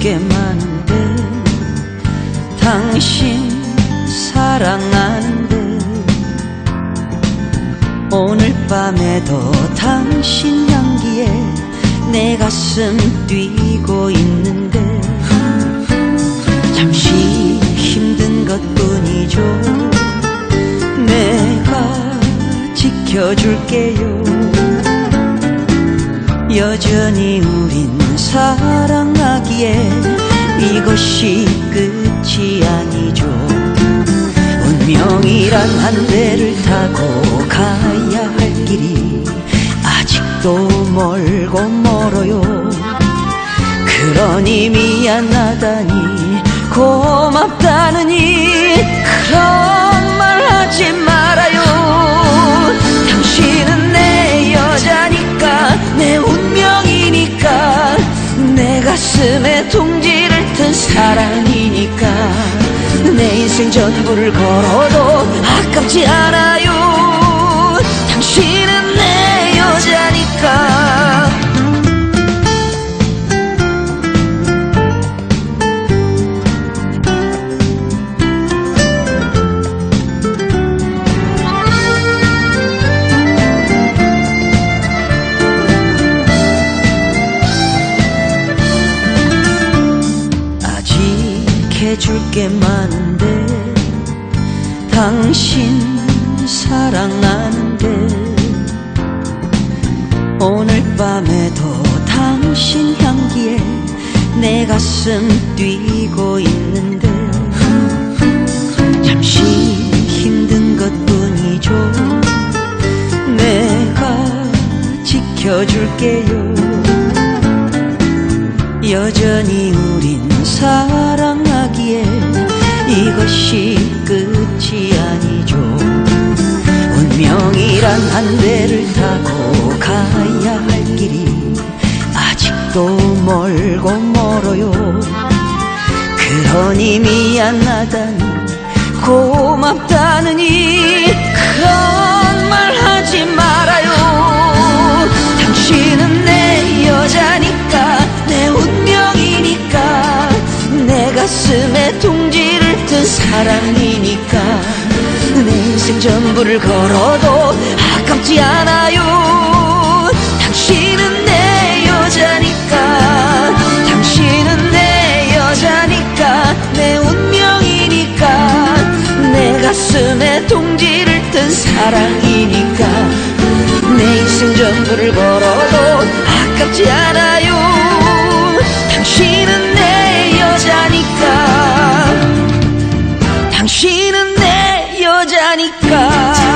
게 많은데 당신 사랑하는데. 오늘 밤에도 당신 향기에 내 가슴 뛰고 있는데 잠시 힘든 것뿐이죠. 내가 지켜줄게요 여전히 우린 사랑하기에 이것이 끝이 아니죠. 운명이란 한 배를 타고 가야 할 길이 아직도 멀고 멀어요. 그러니 미안하다니 고맙다느니 그런 말 하지 말 가슴에 둥지를 튼 사랑이니까 내 인생 전부를 걸어도 아깝지 않아 해줄 게 많은데. 당신 사랑하는데. 오늘 밤에도 당신 향기에 내 가슴 뛰고 있는데. 잠시 힘든 것뿐이죠. 내가 지켜줄게요. 여전히 우린 사랑하기에 이것이 끝이 아니죠. 운명이란 한 배를 타고 가야 할 길이 아직도 멀고 멀어요. 그러니 미안하다니 고맙다느니 그런 말 하지 말아요. 당신은 내 여자니까 내 운명이니까 내뜬 사랑이니까 내 인생 전부를 걸어도 아깝지 않아요. 당신은 내 여자니까 당신은 내 여자니까 내 운명이니까 내 가슴에 둥지를 뜬 사랑이니까. 내 인생 전부를 걸어도 아깝지 않아 여자니까.